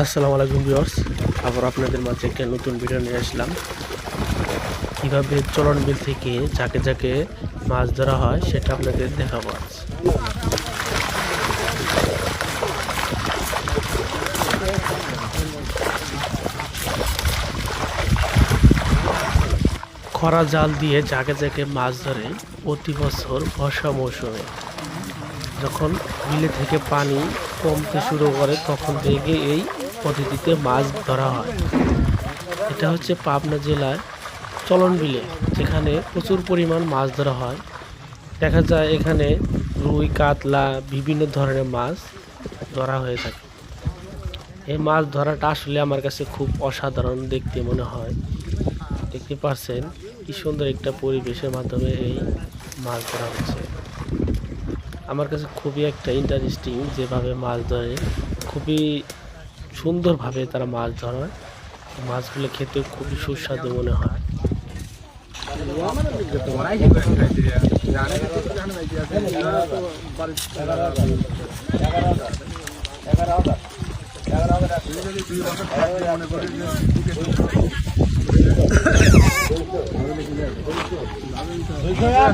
আসসালামু আলাইকুম ভিউয়ার্স। আবার আপনাদের মাঝে একটা নতুন ভিডিও নিয়ে আসলাম। কীভাবে চলন বিল থেকে যাকে যাকে মাছ ধরা হয় সেটা আপনাদের দেখাবো আজ। খরা জাল দিয়ে যাকে যাকে মাছ ধরে প্রতি বছর বর্ষা মৌসুমে। যখন বিলে থেকে পানি কমতে শুরু করে, তখন থেকে এই পদ্ধতিতে মাছ ধরা হয়। এটা হচ্ছে পাবনা জেলার চলন বিলে যেখানে প্রচুর পরিমাণ মাছ ধরা হয়। দেখা যায় এখানে রুই, কাতলা, বিভিন্ন ধরনের মাছ ধরা হয়ে থাকে। এই মাছ ধরাটা আসলে আমার কাছে খুব অসাধারণ দেখতে মনে হয়। দেখতে পাচ্ছেন কি সুন্দর একটা পরিবেশের মাধ্যমে এই মাছ ধরা হচ্ছে। আমার কাছে খুবই একটা ইন্টারেস্টিং যেভাবে মাছ ধরে। খুবই সুন্দরভাবে তারা মাছ ধরে মাছগুলো খেতে খুবই সুস্বাদু মনে হয়।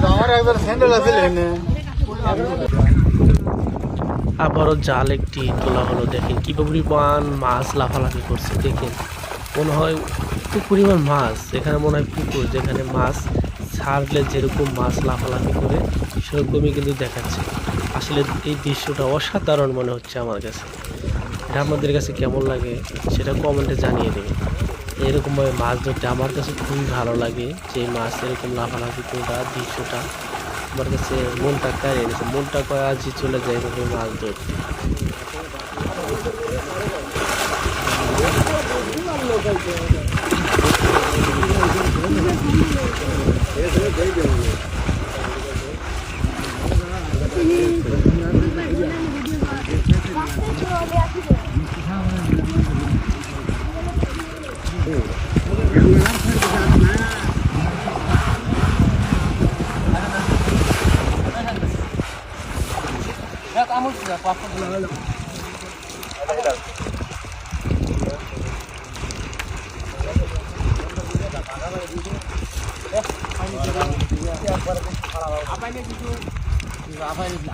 আমার একবার স্যান্ডেল আছে আবারও জাল একটি তোলা হলো, দেখেন কি পরিমাণ মাছ লাফালাফি করছে, দেখেন। মনে হয় কি পরিমাণ মাছ এখানে মনে হয় পুকুর, যেখানে মাছ ছাড়লে যেরকম মাছ লাফালাফি করে, সেরকমই কিন্তু দেখাচ্ছে। আসলে এই দৃশ্যটা অসাধারণ মনে হচ্ছে আমার কাছে। এটা আপনাদের কাছে কেমন লাগে সেটা কমেন্টে জানিয়ে দেবে এরকমভাবে মাছ ধরতে আমার কাছে খুবই ভালো লাগে যে মাছ এরকম লাফালাফি করা দৃশ্যটা। আমার কাছে মন টাকা এনেছে মন টাকা আজই চলে যায় আমাকে মাছ ধরতে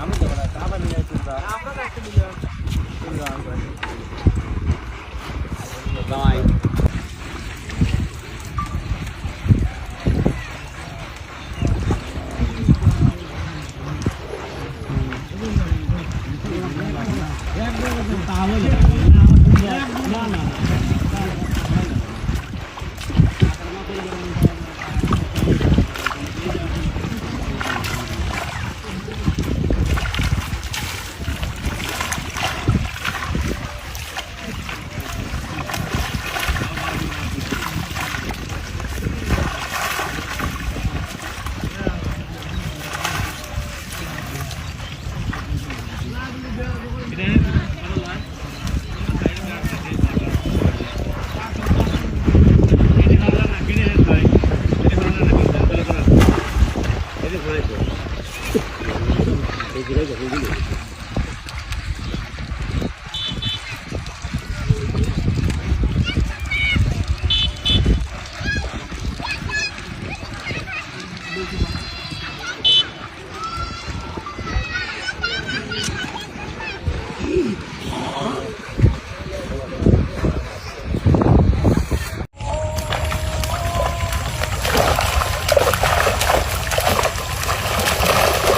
আমি দেবো না আবার নিয়ে আসুন আপনার একটা দিলাম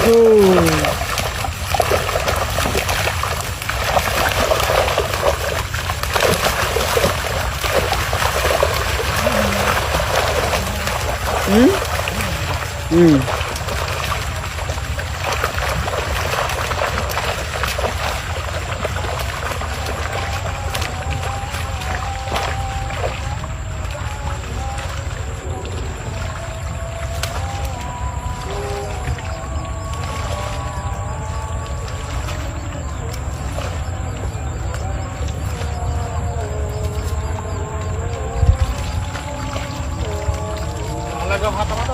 哦嗯？嗯。ভাতা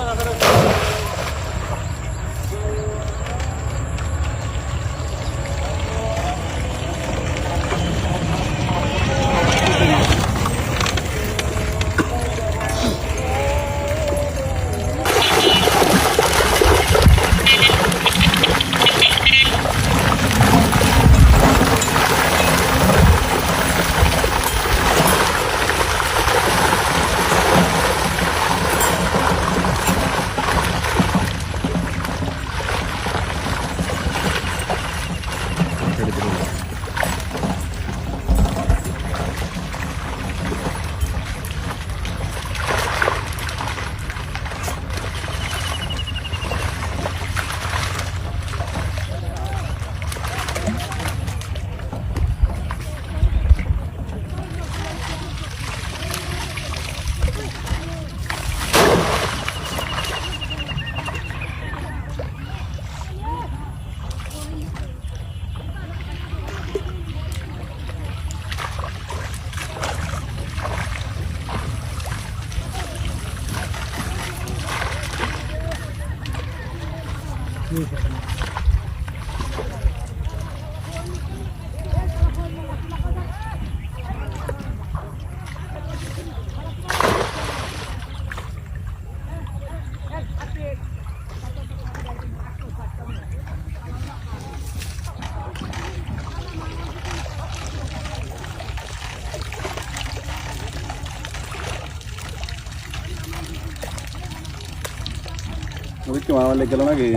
ಕಿವ ಒಳ್ಳೆ ಕೆಲವನಾಗಿ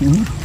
ಹ್ಞೂ